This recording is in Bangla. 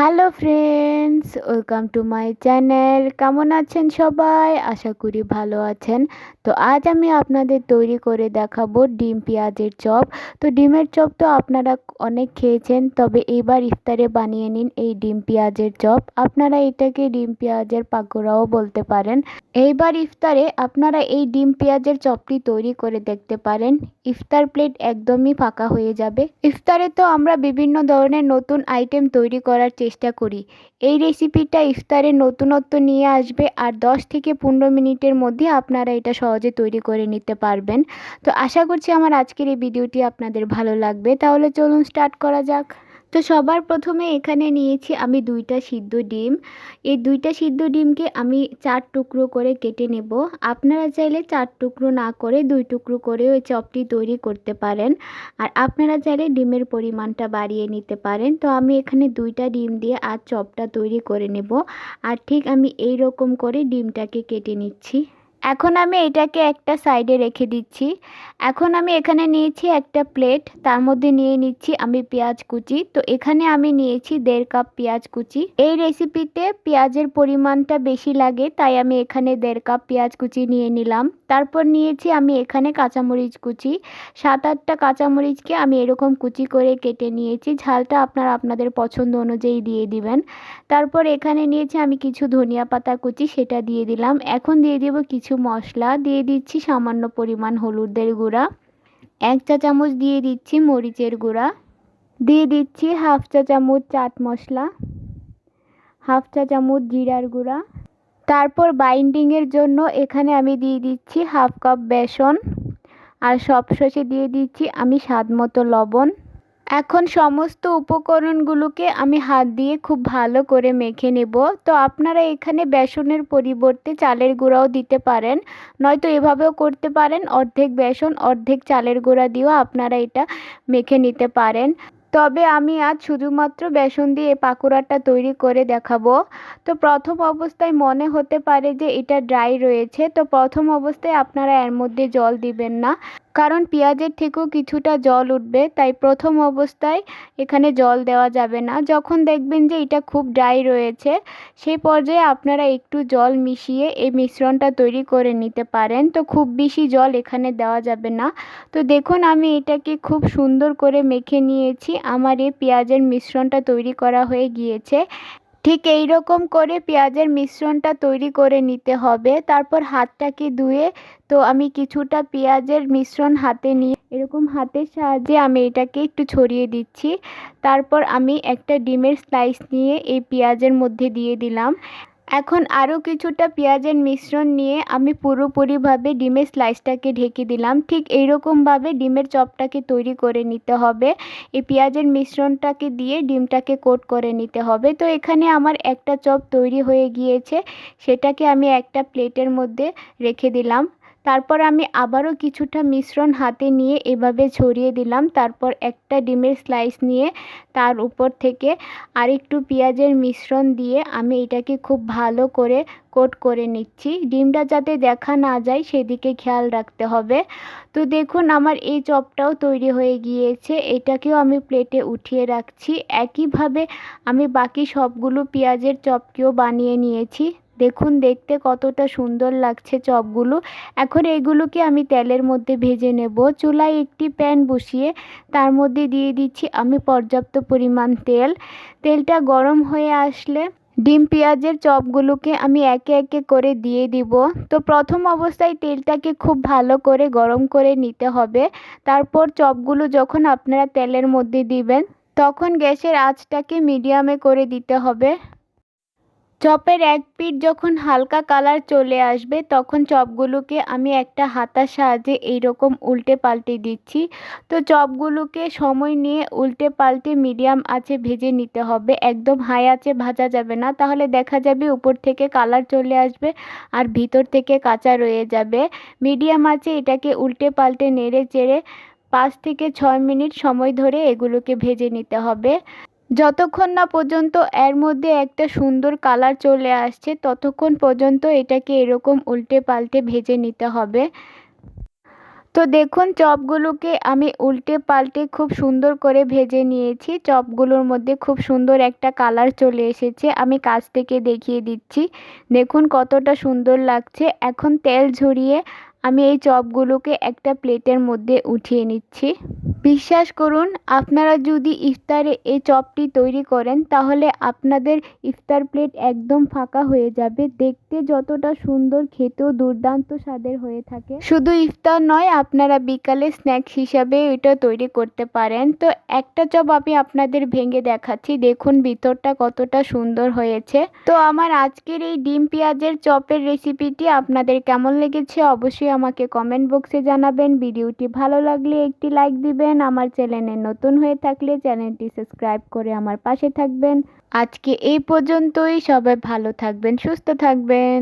Hello friends welcome to my channel কেমন আছেন সবাই? আশা করি ভালো আছেন। তো আজ আমি আপনাদের তৈরি করে দেখাবো ডিম পেঁয়াজের চপ। তো ডিমের চপ তো আপনারা অনেক খেয়েছেন, তবে এবার ইফতারে বানিয়ে নিন এই ডিম পেঁয়াজের চপ। আপনারা এটাকে ডিম পেঁয়াজের পাকোড়াও বলতে পারেন। এইবার ইফতারে আপনারা এই ডিম পেঁয়াজের চপটি তৈরি করে দেখতে পারেন। ইফতার প্লেট একদমই ফাঁকা হয়ে যাবে। ইফতারে তো আমরা বিভিন্ন ধরনের নতুন আইটেম তৈরি করার চেষ্টা করি। এই রেসিপিটা ইফতারে নতুনত্ব নিয়ে আসবে আর দশ থেকে পনেরো মিনিটের মধ্যে আপনারা এটা সহজে তৈরি করে নিতে পারবেন। তো আশা করছি আমার আজকের এই ভিডিওটি আপনাদের ভালো লাগবে। তাহলে চলুন স্টার্ট করা যাক। তো সবার প্রথমে এখানে নিয়েছি আমি দুইটা সিদ্ধ ডিম। এই দুইটা সিদ্ধ ডিমকে আমি চার টুকরো করে কেটে নেব। আপনারা চাইলে চার টুকরো না করে দুই টুকরো করে ওই চপটি তৈরি করতে পারেন। আর আপনারা চাইলে ডিমের পরিমাণটা বাড়িয়ে নিতে পারেন। তো আমি এখানে দুইটা ডিম দিয়ে আর চপটা তৈরি করে নেব। আর ঠিক আমি এই রকম করে ডিমটাকে কেটে নিচ্ছি। এখন আমি এটাকে একটা সাইডে রেখে দিচ্ছি। এখন আমি এখানে নিয়েছি একটা প্লেট, তার মধ্যে নিয়ে নিচ্ছি আমি পেঁয়াজ কুচি। তো এখানে আমি নিয়েছি দেড় কাপ পেঁয়াজ কুচি। এই রেসিপিতে পেঁয়াজের পরিমাণটা বেশি লাগে, তাই আমি এখানে দেড় কাপ পেঁয়াজ কুচি নিয়ে নিলাম। তারপর নিয়েছি আমি এখানে কাঁচামরিচ কুচি। সাত আটটা কাঁচামরিচকে আমি এরকম কুচি করে কেটে নিয়েছি। ঝালটা আপনারা আপনাদের পছন্দ অনুযায়ী দিয়ে দিবেন। তারপর এখানে নিয়েছি আমি কিছু ধনিয়া পাতা কুচি, সেটা দিয়ে দিলাম। এখন দিয়ে দেবো কিছু মশলা দিয়ে দিচ্ছি, সামান্য পরিমাণ হলুদের গুঁড়া। এক চা চামচ দিয়ে দিচ্ছি মরিচের গুঁড়া। দিয়ে দিচ্ছি হাফ চা চামচ চাট মশলা। হাফ চা চামচ জিরার গুঁড়া। তারপর বাইন্ডিংয়ের জন্য এখানে আমি দিয়ে দিচ্ছি হাফ কাপ বেসন। আর সব সবশেষে দিয়ে দিচ্ছি আমি স্বাদ মতো লবণ। এখন সমস্ত উপকরণগুলোকে আমি হাত দিয়ে খুব ভালো করে মেখে নেব। তো আপনারা এখানে বেসনের পরিবর্তে চালের গুঁড়াও দিতে পারেন। নয়তো এভাবেও করতে পারেন। অর্ধেক বেসন, অর্ধেক চালের গুঁড়া দিয়েও আপনারা এটা মেখে নিতে পারেন। তবে আমি আজ শুধুমাত্র বেসন দিয়ে পাকোড়াটা তৈরি করে দেখাবো। তো প্রথম অবস্থায় মনে হতে পারে যে এটা ড্রাই রয়েছে। তো প্রথম অবস্থায় আপনারা এর মধ্যে জল দিবেন না। কারণ পেঁয়াজের থেকেও কিছুটা জল উঠবে, তাই প্রথম অবস্থায় এখানে জল দেওয়া যাবে না। যখন দেখবেন যে এটা খুব ড্রাই রয়েছে, সেই পর্যায়ে আপনারা একটু জল মিশিয়ে এই মিশ্রণটা তৈরি করে নিতে পারেন। তো খুব বেশি জল এখানে দেওয়া যাবে না। তো দেখুন, আমি এটাকে খুব সুন্দর করে মেখে নিয়েছি। আমার এই পেঁয়াজের মিশ্রণটা তৈরি করা হয়ে গিয়েছে। ঠিক এই রকম করে পেঁয়াজের মিশ্রণটা তৈরি করে নিতে হবে। তারপর হাতটাকে ধুয়ে তো আমি কিছুটা পেঁয়াজের মিশ্রণ হাতে নিয়ে এরকম হাতের সাহায্যে আমি এটাকে একটু ছড়িয়ে দিচ্ছি। তারপর আমি একটা ডিমের স্লাইস নিয়ে এই পেঁয়াজের মধ্যে দিয়ে দিলাম। এখন আরও কিছুটা পেঁয়াজের মিশ্রণ নিয়ে আমি পুরোপুরিভাবে ডিমের স্লাইসটাকে ঢেকে দিলাম। ঠিক এইরকমভাবে ডিমের চপটাকে তৈরি করে নিতে হবে। এই পেঁয়াজের মিশ্রণটাকে দিয়ে ডিমটাকে কোট করে নিতে হবে। তো এখানে আমার একটা চপ তৈরি হয়ে গিয়েছে। সেটাকে আমি একটা প্লেটের মধ্যে রেখে দিলাম। তারপর আমি আবারও কিছুটা মিশ্রণ হাতে নিয়ে এভাবে ছড়িয়ে দিলাম। তারপর একটা ডিমের স্লাইস নিয়ে তার উপর থেকে আরেকটু পেঁয়াজের মিশ্রণ দিয়ে আমি এটাকে খুব ভালো করে কোট করে নিচ্ছি। ডিমটা যাতে দেখা না যায় সেদিকে খেয়াল রাখতে হবে। তো দেখুন, আমার এই চপটাও তৈরি হয়ে গিয়েছে। এটাকেও আমি প্লেটে উঠিয়ে রাখছি। একইভাবে আমি বাকি সবগুলো পেঁয়াজের চপকেও বানিয়ে নিয়েছি। দেখুন, দেখতে কতটা সুন্দর লাগছে চপগুলো। এখন এগুলোকে আমি তেলের মধ্যে ভেজে নেব। চুলায় একটি প্যান বসিয়ে তার মধ্যে দিয়ে দিচ্ছি আমি পর্যাপ্ত পরিমাণ তেল। তেলটা গরম হয়ে আসলে ডিম পেঁয়াজের চপগুলোকে আমি একে একে করে দিয়ে দিব। তো প্রথম অবস্থায় তেলটাকে খুব ভালো করে গরম করে নিতে হবে। তারপর চপগুলো যখন আপনারা তেলের মধ্যে দিবেন, তখন গ্যাসের আঁচটাকে মিডিয়ামে করে দিতে হবে। চপের এক পিঠ যখন হালকা কালার চলে আসবে, তখন চপগুলোকে আমি একটা হাতার সাহায্যে এইরকম উল্টে পাল্টে দিচ্ছি। তো চপগুলোকে সময় নিয়ে উল্টে পাল্টে মিডিয়াম আঁচে ভেজে নিতে হবে। একদম হাই আঁচে ভাজা যাবে না, তাহলে দেখা যাবে উপর থেকে কালার চলে আসবে আর ভিতর থেকে কাঁচা রয়ে যাবে। মিডিয়াম আঁচে এটাকে উল্টে পাল্টে নেড়ে চেড়ে পাঁচ থেকে ছয় মিনিট সময় ধরে এগুলোকে ভেজে নিতে হবে। যতক্ষণ না পর্যন্ত এর মধ্যে একটা সুন্দর কালার চলে আসছে, ততক্ষণ পর্যন্ত এটাকে এরকম উল্টে পাল্টে ভেজে নিতে হবে। তো দেখুন, চপগুলোকে আমি উল্টে পাল্টে খুব সুন্দর করে ভেজে নিয়েছি। চপগুলোর মধ্যে খুব সুন্দর একটা কালার চলে এসেছে। আমি কাছ থেকে দেখিয়ে দিচ্ছি। দেখুন কতটা সুন্দর লাগছে। এখন তেল ঝরিয়ে আমি এই চপগুলোকে একটা প্লেটের মধ্যে উঠিয়ে নিচ্ছি। বিশ্বাস করুন, আপনারা যদি ইফতারে এই চপটি তৈরি করেন, তাহলে আপনাদের ইফতার প্লেট একদম ফাঁকা হয়ে যাবে। দেখতে যতটা সুন্দর, খেতেও দুর্দান্ত স্বাদের হয়ে থাকে। শুধু ইফতার নয়, আপনারা বিকালে স্ন্যাক্স হিসাবে এটা তৈরি করতে পারেন। তো একটা চপ আমি আপনাদের ভেঙে দেখাচ্ছি। দেখুন, ভিতরটা কতটা সুন্দর হয়েছে। তো আমার আজকের এই ডিম পেঁয়াজের চপের রেসিপিটি আপনাদের কেমন লেগেছে? আমাকে কমেন্ট বক্সে জানাবেন। ভিডিওটি ভালো লাগলে একটি লাইক দিবেন। আমার চ্যানেলে নতুন হয়ে থাকলে চ্যানেলটি সাবস্ক্রাইব করে আমার পাশে থাকবেন। আজকে এই পর্যন্তই। সবাই ভালো থাকবেন, সুস্থ থাকবেন।